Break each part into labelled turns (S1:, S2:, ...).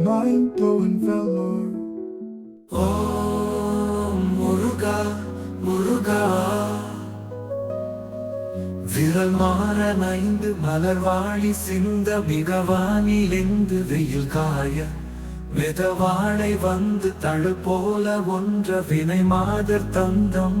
S1: Mind blowing velour.
S2: ஓம் முருகா முருகா விரல் மாற நைந்து மலர்வாழி சிந்த மிகவானிலிந்து வெயில் காய மிதவாழை வந்து தழு போல ஒன்ற வினை மாதர் தந்தம்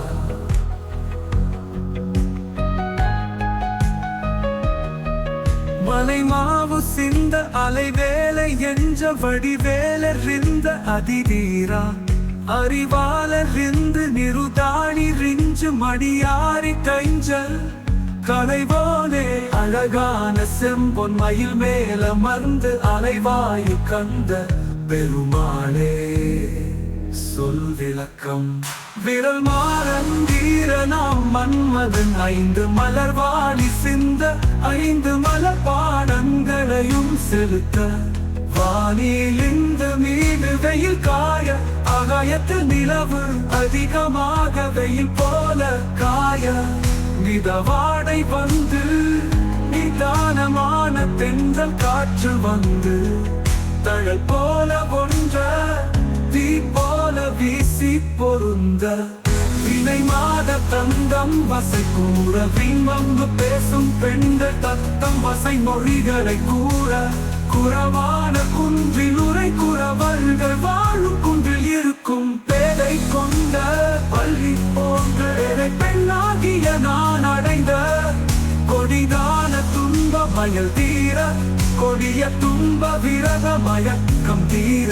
S2: மலை மாவு சிந்த அலைவேலை என்ற வடிவேலர் இருந்த அதிதீரா. அறிவாளர் இருந்து நிருதாணி ரிஞ்சு மடியாரி கைஞ்சல். கலைவோனே அழகான செம்பொன் மயில் மேல மருந்து அலைவாயு கந்த. பெருமாளே சொல் விளக்கம். விரல் மாறந்தீர நாம் மன்மதன். ஐந்து மலர்வாணி சிந்த ஐந்து மலர் பாடங்களையும் செலுத்த. வானிலிந்து மீது வெயில் காய ஆகாயத்தில் நிலவு அதிகமாக வெயில் போல காய. மிதவாடை வந்து நிதானமான தென்றல் காற்று வந்து. தழல் போல ஒன்ற தீ போல வீசி பொருந்த வினை மாத தந்தம் வசை கூற விண்வம்பு பேசும் பெண்கள் தத்தம் வசை மொழிகளை கூற குறவான குன்றில் உரை குறவர்கள் வாழும் குன்றில் இருக்கும் பேதை கொண்ட பள்ளி போன்ற பெண்ணாகிய நான் அடைந்த கொடிதான துன்ப மயல் தீர கொடிய துன்ப விரத மயக்கம் தீர.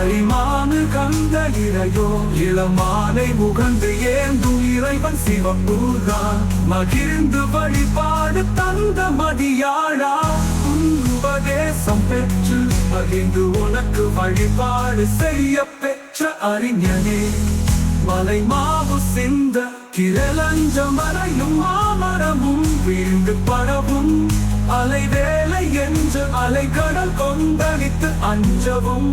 S2: பரிமானு கந்த இறையோ இளமானை முகந்து ஏந்து இறைவன் சிவம்பூர்தான் மகிழ்ந்து வழிபாடு தந்த மதியாழா உன் உபதேசம் பெற்று மகிழ்ந்து உனக்கு வழிபாடு செய்ய பெற்ற அறிஞனே. மலை மாவு சிந்த கிரலஞ்ச மறையும் மாமரமும் வீழ்ந்து பரவும் அலை வேலை என்று அலை கடல் கொந்தளித்து அஞ்சவும்.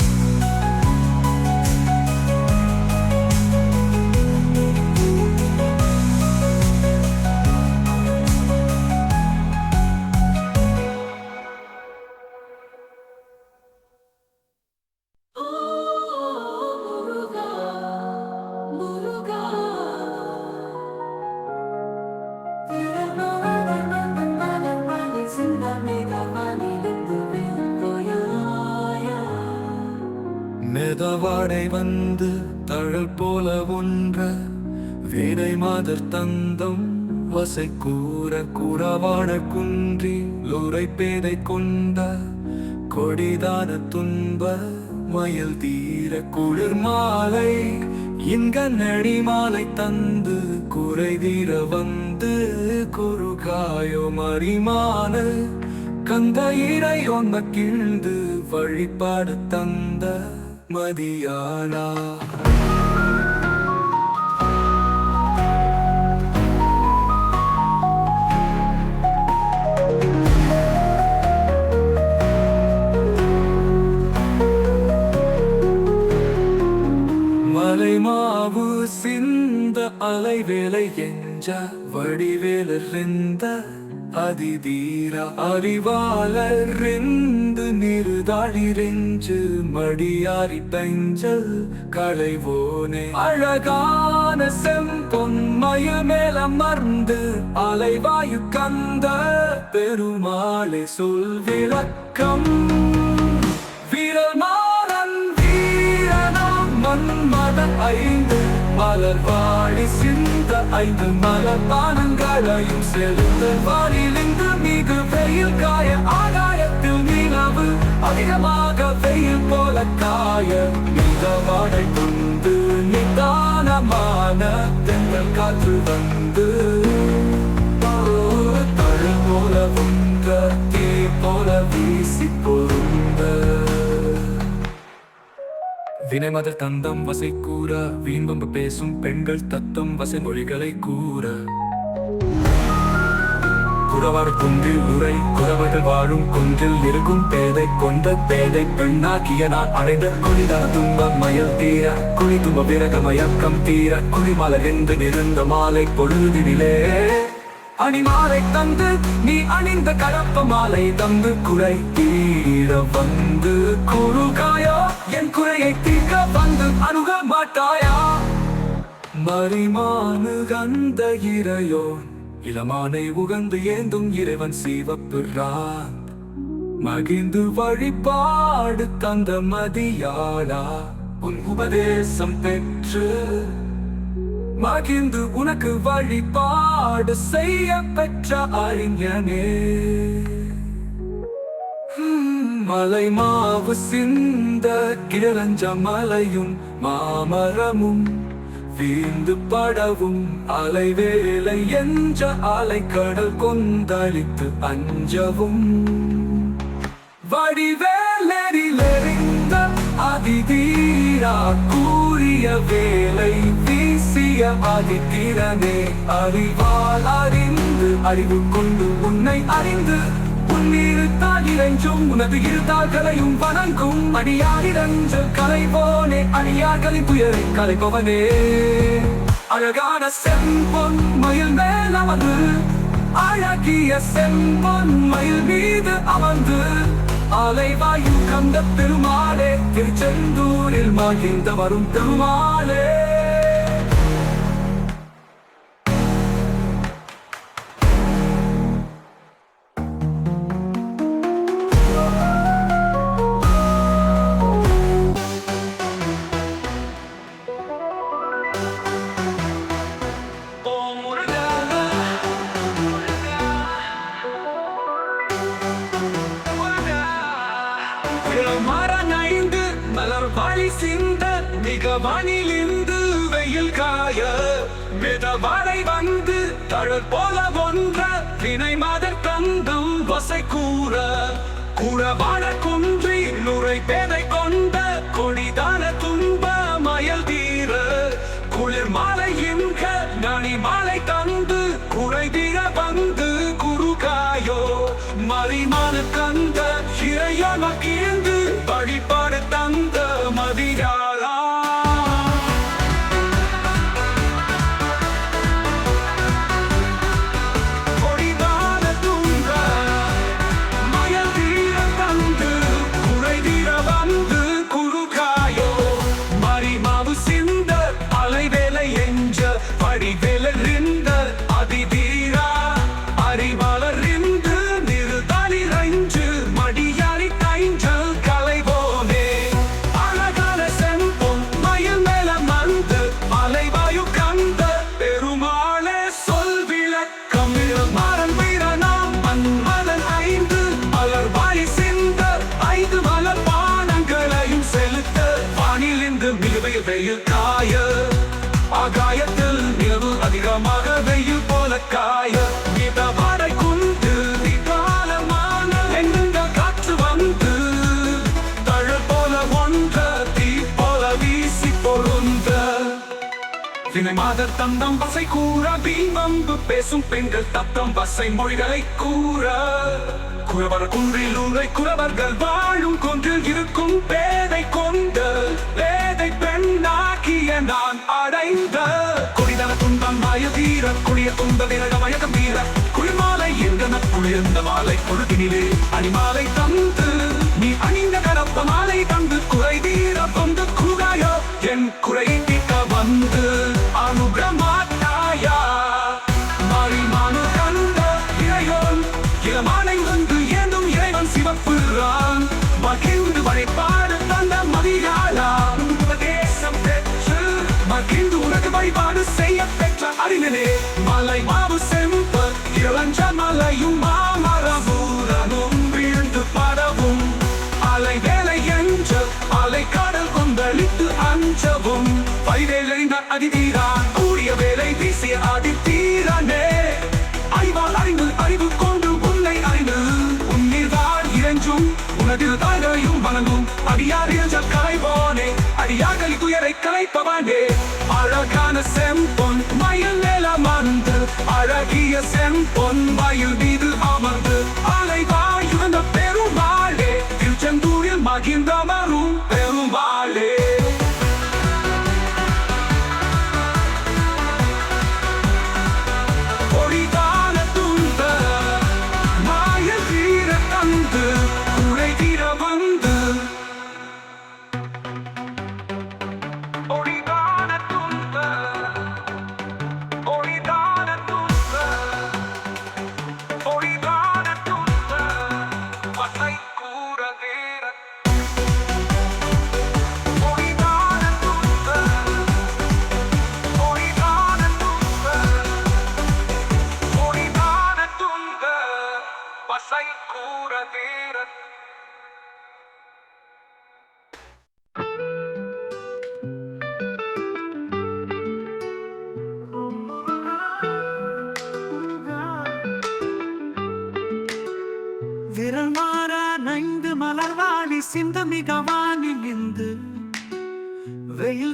S2: வாடை வந்து தழல் போல ஒன்ற. வீணை மாதர் தந்தம் வசை கூற கூறவாட குன்றி லோரை பேதை கொண்ட கொடிதான துன்ப மயில் தீர குளிர் மாலை. இங்க நடி மாலை தந்து குறை தீர வந்து குறுகாயோ மறிமான. கந்த இறை ஒன்ன கிழ்ந்து வழிபாடு தந்த மதியானா மலைமாவு சிந்த அலைவேலை என்ற வடிவேலறிந்த அதிதீர அறிவாளறிந்து நிறுதாழிரெஞ்சு மடியாரி பெஞ்சல் களைவோனே. அழகான செம்பொன்மயு மேல மர்ந்து அலைவாயு கந்த பெருமாளே சொல் விளக்கம். வீரல் வீரனாம் மன்மதன் ஐந்து மலர் வாழி இந்த ஐந்து மலர் பானங்களையும் செலுத்த வானிலிருந்து மிக வெயில் காய ஆகாயத்தில் நிலவு. அதிகமாக வெயில் போல காய. மிதவாடை கொண்டு நிதானமான தென்றல் காற்று வந்து. தழு போல உங்க தீ போல வீசி போல வினைமத தந்தம் வசை கூற வீண்பம்பு பேசும் பெண்கள் தத்தம் வசை மொழிகளை கூற. குறவர் குன்றில் உரை குறவர்கள் வாழும் குன்றில் இருக்கும் பேதை கொண்ட பேதை பெண்ணாக்கிய நான் அடைந்த குனிதா துன்ப மயல் தீர குனி தும்ப விரக மயக்கம் தீர குனிமலர் என்று நிறந்த மாலை பொழுதினிலே. அணிமாலை தந்து நீ அணிந்த கலப்ப மாலை தந்து குறை தீர வந்து குறுகாயா என் குறையை தீர்க்க வந்து அணுக மாட்டாயா? மறிமானு கந்த இறையோன் இளமானை உகந்து ஏந்தும் இறைவன் சிவப்புறான் மகிழ்ந்து வழிபாடு தந்த மதியாளா உன் உபதேசம் பெற்று. மகிழ்ந்து உனக்கு வழிபாடு செய்ய பெற்ற அறிஞனே. மலை மாவு சிந்த கிழஞ்ச மலையும் மாமரமும் வீந்து படவும் அலைவேலை என்ற அலைக்கடல் கொந்தளித்து அஞ்சவும். வடிவேலெறிலெறிந்த அதிதீரா கூறிய வேலை வீசிய அதித்திரனே அறிவால் அறிந்து அறிவு கொண்டு உன்னை அறிந்து. உன்னிருத்தால் இறைஞ்சும் உனது இருத்தார்களையும் வணங்கும் அடியாரிடஞ்ச கலைவோனே அடியார்களின் துயரை கலைப்பவனே அழகான செம்பொன் மயில் மேல் அமர்ந்து அழகிய செம்பொன் மயில் மீது அமர்ந்து. அலைவாயு கந்த பெருமாளே திருச்செந்தூரில் மகிழ்ந்த வரும் பெருமாளே தந்தம் பசை கூற பீமம்பு பேசும் பெண்கள் தத்தம் பசை மொழிகளை கூற. குறவர் குன்றில் உரை குறவர்கள் வாழும் கொன்றில் இருக்கும் பேதை கொண்டு பேதை பெண்ணாக்கிய
S3: நான் அடைந்த. கொடிதன துன்பம் மாய தீர குடிய துன்ப விரக மயக்கம் தீர. குளிர்மாலை எங்கன குளிர்ந்த மாலை பொழுதினிலே அணிமாலை தந்து. நீ அணிந்த கரப்ப மாலை தந்து குறை தீர வந்து குகாயோ என் குறை அழகிய செம்பொன் மயில் மீது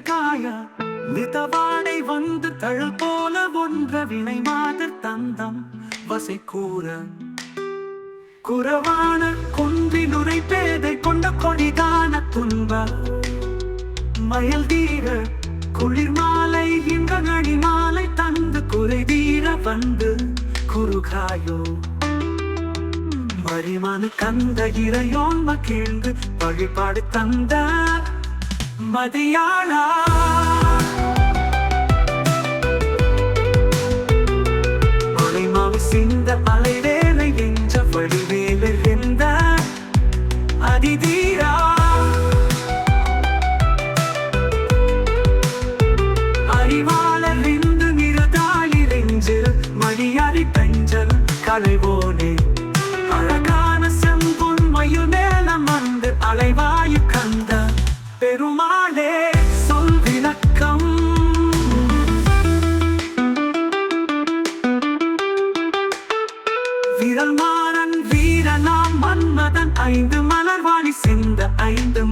S2: காய மிதவாடை வந்து தழல் போல ஒன்ற வினை மாதர் தந்தம். வசை கூற குறவான குன்றி நுரை பேதை கொண்ட கொடிதான துன்ப. மயல் தீர குளிர் மாலை இந்த நடி மாலை தந்து குறை தீர வந்து குறுகாயோ. மரிமனு கந்த இறையோன்ம மகிழ்ந்து வழிபாடு தந்த மதியானா?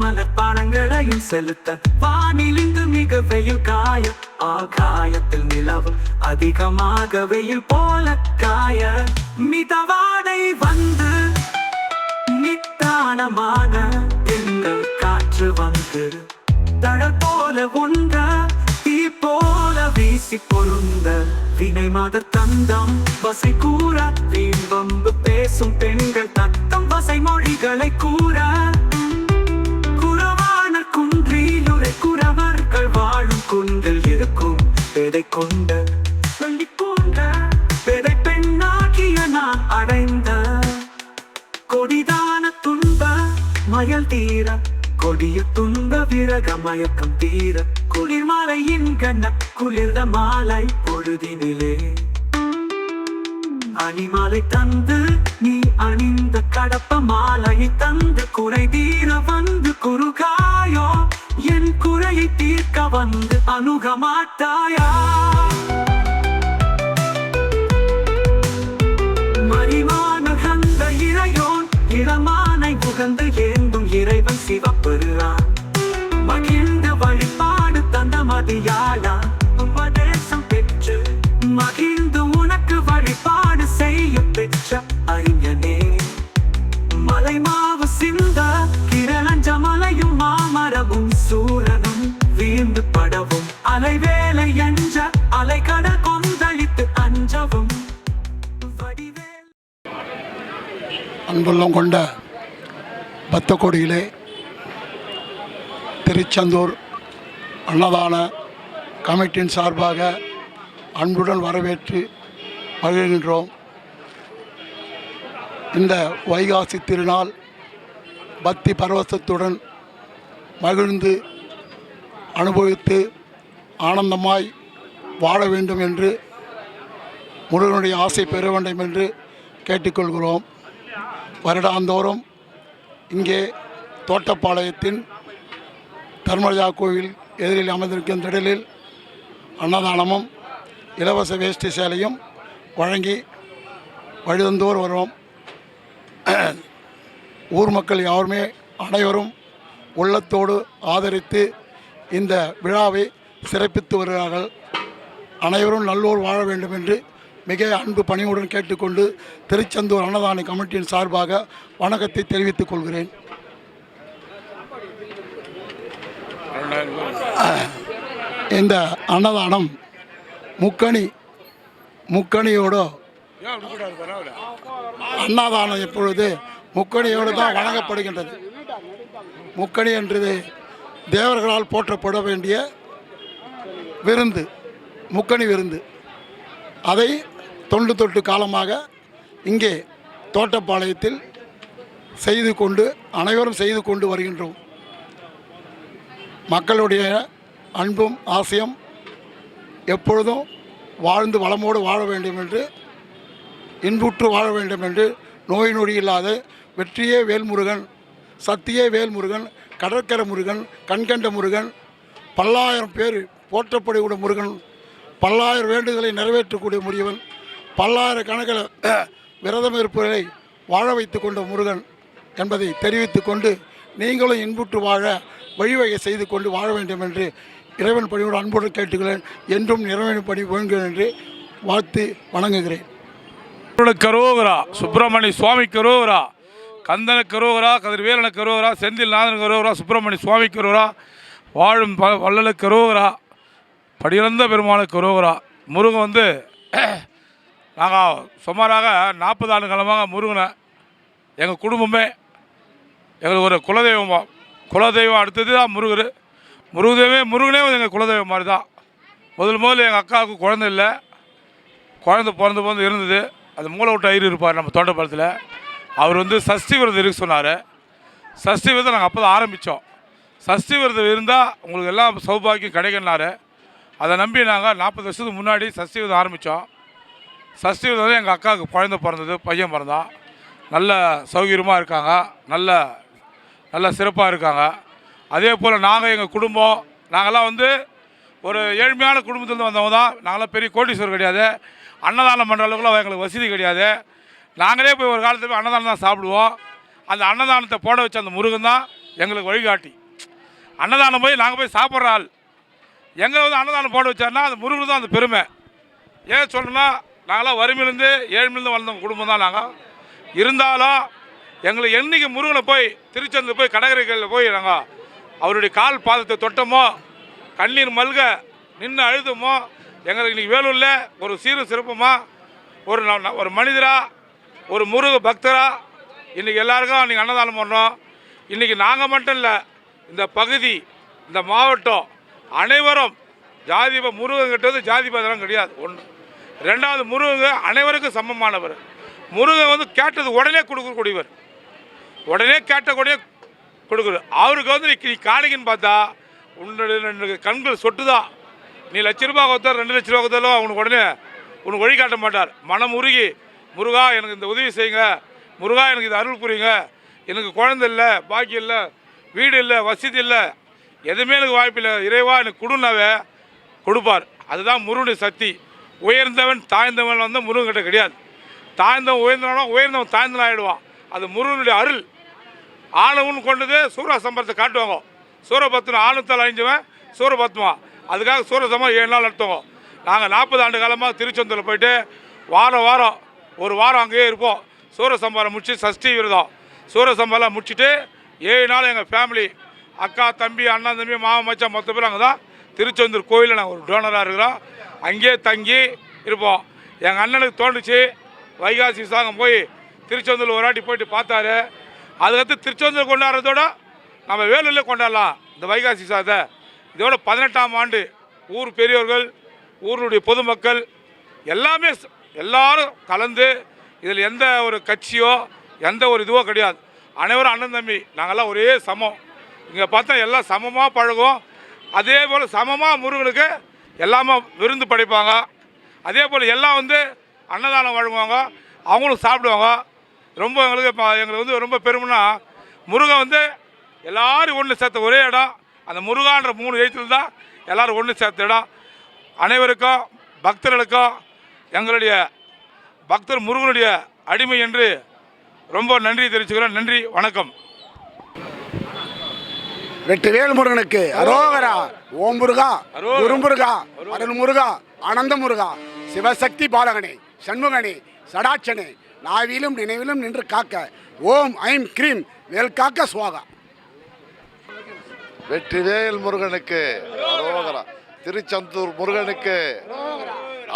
S2: ஐந்து செலுத்த வானிலிந்து மிக வெயில் காய ஆகாயத்தில் நிலவு அதிகமாக வெயில் போல காய மிதவாடை வந்து நித்தானமான எங்கள் காற்று வந்து தழல் போல உண்ட தீ போல வீசி பொருந்த வினை மாத தந்தம். வசை கூற வீம்பம்பு பேசும் பெண்கள் தத்தம். வசை மொழிகளை கூற வாழும் குன்றில் இருக்கும் பெதை கொண்ட வெள்ளி போன்ற பெதை பெண்ணாகிய நான் அடைந்த கொடிதான துன்ப மயல் தீர கொடிய துன்ப விரக மயக்கம் தீர குளிர்மலையின் கண்ண குளிர்ந்த மாலை பொழுதினிலே. அணிமாலை தந்து நீ அணிந்த கடப்ப மாலை தந்து குறை தீர வந்து குறுகாயோ என் குறையை தீர்க்க வந்து அணுக மாட்டாயா? மணிமான கந்த இறையோன் இளமானை புகந்து ஏந்தும் இறைவன் சிவப்பெருளான். மகிழ்ந்து வழிபாடு தந்த மதியாளா?
S4: பெருங்குள்ளம் கொண்ட பத்தக்கோடியிலே திருச்செந்தூர் அன்னதான கமிட்டியின் சார்பாக அன்புடன் வரவேற்று மகிழ்கின்றோம். இந்த வைகாசி திருநாள் பக்தி பரவசத்துடன் மகிழ்ந்து அனுபவித்து ஆனந்தமாய் வாழ வேண்டும் என்று முருகனுடைய ஆசை பெற வேண்டும் என்று கேட்டுக்கொள்கிறோம். வருடாந்தோறும் இங்கே தோட்டப்பாளையத்தின் தர்மராஜா கோவில் எதிரில் அமைந்திருக்கும் திடலில் அன்னதானமும் இலவச வேஷ்டி சேலையும் வழங்கி வழிதந்தோர் வருவோம். ஊர் மக்கள் யாருமே அனைவரும் உள்ளத்தோடு ஆதரித்து இந்த விழாவை சிறப்பித்து வருகிறார்கள். அனைவரும் நல்லோர் வாழ வேண்டும் என்று மிக அன்பு பணியுடன் கேட்டுக்கொண்டு திருச்செந்தூர் அன்னதான கமிட்டியின் சார்பாக வணக்கத்தை தெரிவித்துக் கொள்கிறேன். இந்த அன்னதானம் முக்கணி முக்கணியோட அன்னதானம் எப்பொழுது முக்கணியோடு தான் வழங்கப்படுகின்றது. முக்கணி என்றது தேவர்களால் போற்றப்பட வேண்டிய விருந்து முக்கணி விருந்து. அதை தொண்டு தொட்டு காலமாக இங்கே தோட்டப்பாளையத்தில் செய்து கொண்டு அனைவரும் செய்து கொண்டு வருகின்றோம். மக்களுடைய அன்பும் ஆசையும் எப்பொழுதும் வாழ்ந்து வளமோடு வாழ வேண்டும் என்று இன்புற்று வாழ வேண்டும் என்று நோய் நொடி இல்லாத வெற்றியே வேல்முருகன் சத்தியே வேல்முருகன் கடற்கரை முருகன் கண்கண்ட முருகன் பல்லாயிரம் பேர் போற்றப்படக்கூடிய முருகன் பல்லாயிரம் வேண்டுதலை நிறைவேற்றக்கூடிய முருகன் பல்லாயிரக்கணக்கில் விரதம் இருப்பவரை வாழ வைத்து கொண்ட முருகன் என்பதை தெரிவித்து கொண்டு நீங்களும் இன்புற்று வாழ வழிவகை செய்து கொண்டு வாழ வேண்டும் என்று இறைவன் பணியோடு அன்புடன் கேட்டுக்கிறேன். என்றும் இறைவன் பணி வேண்டுகிறேன் என்று வாழ்த்து வணங்குகிறேன்.
S5: முருகனுக்கு கரோகரா சுப்பிரமணிய சுவாமி கரோகரா கந்தன கரோகரா கதிர்வேலன கரோகரா செந்தில் நாதன் கரோகரா சுப்பிரமணிய சுவாமி கரோகரா வாழும் ப வள்ளலு கரோகரா படியிறந்த பெருமாள் கரோகரா. முருகன் வந்து நாங்கள் சுமாராக நாற்பது ஆண்டு காலமாக முருகனை எங்கள் குடும்பமே எங்களுக்கு ஒரு குலதெய்வம் குலதெய்வம் அடுத்தது தான் முருகர். முருகதெய்வமே முருகனே எங்கள் குலதெய்வம் மாதிரி தான் முதல் முதல்ல எங்கள் அக்காவுக்கு குழந்தை இல்லை. குழந்த பிறந்து பிறந்து இருந்தது. அது மூளை விட்டு ஐயர் இருப்பார் நம்ம தோட்டப்பாளத்தில் அவர் வந்து சஷ்டி விரதம் இருக்க சொன்னார். சஷ்டி விரதம் நாங்கள் அப்போ தான் ஆரம்பித்தோம் சஷ்டி விரதம் இருந்தால் உங்களுக்கு எல்லாம் சௌபாக்கியம் கிடைக்குன்னாரு அதை நம்பி நாங்கள் நாற்பது வருஷத்துக்கு முன்னாடி சஷ்டி விரதம் ஆரம்பித்தோம் சஷ்டி விரதம் எங்கள் அக்காவுக்கு குழந்த பிறந்தது பையன் பிறந்தான் நல்ல சௌகரியமாக இருக்காங்க. நல்ல நல்ல சிறப்பாக இருக்காங்க. அதே போல் நாங்கள் எங்கள் குடும்பம் நாங்கள்லாம் வந்து ஒரு ஏழ்மையான குடும்பத்துலேருந்து வந்தவங்க தான். நாங்களாம் பெரிய கோட்டீஸ்வரர் கிடையாது. அன்னதானம் பண்ணுற அளவுக்குலாம் எங்களுக்கு வசதி கிடையாது. நாங்களே போய் ஒரு காலத்தில் போய் அன்னதானம் தான் சாப்பிடுவோம். அந்த அன்னதானத்தை போட வச்ச அந்த முருகன் தான் எங்களுக்கு வழிகாட்டி. அன்னதானம் போய் நாங்கள் போய் சாப்பிட்ற ஆள். எங்களை வந்து அன்னதானம் போட வச்சாருன்னா அந்த முருகன் தான் அந்த பெருமை. ஏன் சொல்லணும்னா நாங்களாம் வறுமையிலேருந்து ஏழ்மையிலேருந்து வளர்ந்த குடும்பம் தான் நாங்கள் இருந்தாலும் எங்களை என்றைக்கு முருகனை போய் திருச்செந்தூர் போய் கடற்கரைகளில் போய் நாங்கள் அவருடைய கால் பாதத்தை தொட்டோமோ கண்ணீர் மல்க நின்று அழுதுமோ எங்களுக்கு இன்றைக்கி வேலூரில் ஒரு சீரும் சிறப்புமா ஒரு ந- ந- ஒரு மனிதரா ஒரு முருக பக்தரா இன்றைக்கி எல்லாருக்கும் இன்றைக்கி அன்னதானம் பண்ணுறோம் இன்றைக்கி நாங்கள் மட்டும் இல்லை இந்த பகுதி இந்த மாவட்டம் அனைவரும் ஜாதி ப- முருகன் கிட்டது ஜாதி பதெல்லாம் கிடையாது. ஒன்று ரெண்டாவது முருகன் அனைவருக்கும் சமமானவர். முருகன் வந்து கேட்டது உடனே கொடுக்கக்கூடியவர். உடனே கேட்ட உடனே அவருக்கு வந்து நீ நீ காணிக்கன்னு பார்த்தா உன்னுடைய கண்கள் சொட்டுதான் நீ லட்ச ரூபா கொடுத்தா ரெண்டு லட்ச ரூபா கொடுத்தாலும் அவனுக்கு உடனே உனக்கு வழி காட்ட மாட்டார். மனம் உருகி முருகா எனக்கு இந்த உதவி செய்யுங்க. முருகா எனக்கு இது அருள் புரியுங்க. எனக்கு குழந்தை இல்லை பாக்கி இல்லை வீடு இல்லை வசதி இல்லை. எதுவுமே எனக்கு வாய்ப்பு இல்லை. இறைவா எனக்கு கொடுனாவே கொடுப்பார். அதுதான் முருகனுடைய சக்தி. உயர்ந்தவன் தாழ்ந்தவன் வந்து முருகன்கிட்ட கிடையாது. தாழ்ந்தவன் உயர்ந்தவனா உயர்ந்தவன் தாழ்ந்தவன் ஆயிடுவான் அது முருகனுடைய அருள். ஆணவன் கொண்டது சூரசம்பரத்தை காட்டுவாங்க. சூரபத்மன் ஆணுத்தால் அழிஞ்சவன் சூரபத்மா. அதுக்காக சூரசம்பரம் ஏழு நாள் நடத்துவோம் நாங்கள் நாற்பது ஆண்டு காலமாக திருச்செந்தூரில் போயிட்டு வாரம் வாரம் ஒரு வாரம் அங்கேயே இருப்போம். சூரசம்பரம் முடிச்சு சஷ்டி விரதம். சூரசம்பரம் முடிச்சுட்டு ஏழு நாள் எங்கள் ஃபேமிலி அக்கா தம்பி அண்ணன் தம்பி மாமன் மச்சான் மொத்த பேர் அங்கே தான் திருச்செந்தூர் கோயிலில் நாங்கள் ஒரு டோனராக இருக்கிறோம். அங்கேயே தங்கி இருப்போம். எங்கள் அண்ணனுக்கு தோணுச்சு. வைகாசி சாங்கம் போய் திருச்செந்தூர் ஒரு வாட்டி போயிட்டு பார்த்தாரு. அதுக்கடுத்து திருச்செந்தூர் கொண்டாடுறதோட நம்ம வேலூரில் கொண்டாடலாம். இந்த வைகாசி சாதை இதோட பதினெட்டாம் ஆண்டு ஊர் பெரியவர்கள் ஊருடைய பொதுமக்கள் எல்லாமே எல்லாரும் கலந்து இதில் எந்த ஒரு கட்சியோ எந்த ஒரு இதுவோ கிடையாது. அனைவரும் அண்ணன் தம்பி. நாங்கள்லாம் ஒரே சமம். இங்கே பார்த்தா எல்லாம் சமமாக பழகும். அதே போல் சமமாக முருகனுக்கு எல்லாமே விருந்து படைப்பாங்க. அதே போல் எல்லாம் வந்து அன்னதானம் வழங்குவாங்க. அவங்களும் சாப்பிடுவாங்க. ரொம்ப எங்களுக்கு இப்போ எங்களுக்கு வந்து ரொம்ப பெருமைனா முருகன் வந்து எல்லோரும் ஒன்று சேர்த்த ஒரே இடம். அந்த முருகான்ற மூணு எழுத்தில் தான் எல்லோரும் ஒன்று சேர்த்த இடம். அனைவருக்கும் பக்தர்களுக்கும் எங்களுடைய பக்தர் முருகனுடைய அடிமை என்று ரொம்ப நன்றி தெரிவிச்சுக்கிறேன். நன்றி வணக்கம்.
S6: வெற்றிவேல் முருகனுக்கு அரோகரா ஓம் முருகா. குருமுருகா அருள் முருகா ஆனந்த முருகா சிவசக்தி பாலகனே சண்முகனே சடாட்சனே நாவிலும் நினைவிலும் நின்று காக்க ஓம் ஐம் கிரீம் வேல் காக்க சுவாகா.
S7: வெற்றிவேல் முருகனுக்கு அரோகரா திருச்செந்தூர் முருகனுக்கு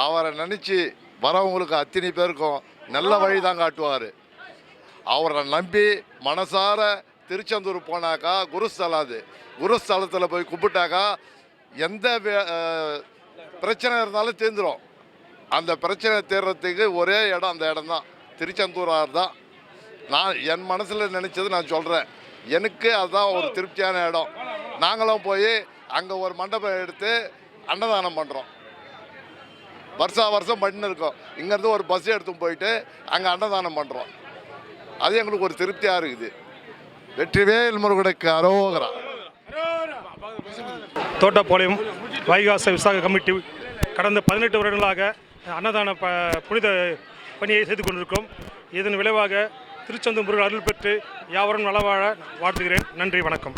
S7: அவரை நினச்சி வரவங்களுக்கு அத்தனை பேருக்கும் நல்ல வழி தான் காட்டுவார். அவரை நம்பி மனசார திருச்செந்தூர் போனாக்கா குருஸ்தலம் அது குருஸ்தலத்தில் போய் கும்பிட்டாக்கா எந்த வே- பிரச்சனை இருந்தாலும் தீர்ந்துடும் அந்த பிரச்சனை தீர்றதுக்கு ஒரே இடம் அந்த இடம் தான் திருச்செந்தூராக தான். நான் என் மனசில் நினச்சது நான் சொல்கிறேன் எனக்கு அதுதான் ஒரு திருப்தியான இடம். நாங்களும் போய் அங்கே ஒரு மண்டபம் எடுத்து அன்னதானம் பண்ணுறோம் வருஷா வருஷம் பண்ணின்னு இருக்கோம். இங்கேருந்து ஒரு பஸ் எடுத்து போயிட்டு அங்கே அன்னதானம் பண்ணுறோம் அது எங்களுக்கு ஒரு திருப்தியாக இருக்குது. வெற்றிவேல் முருகனுக்கு அரோகரா.
S8: தோட்டப்பாளையம் வைகாச விசாக கமிட்டி கடந்த பதினெட்டு வருடங்களாக அன்னதான ப புனித பணியை செய்து கொண்டிருக்கிறோம். இதன் விளைவாக திருச்செந்தூர் முருகன் அருள் பெற்று யாவரும் நலவாழ வாழ்த்துகிறேன். நன்றி வணக்கம்.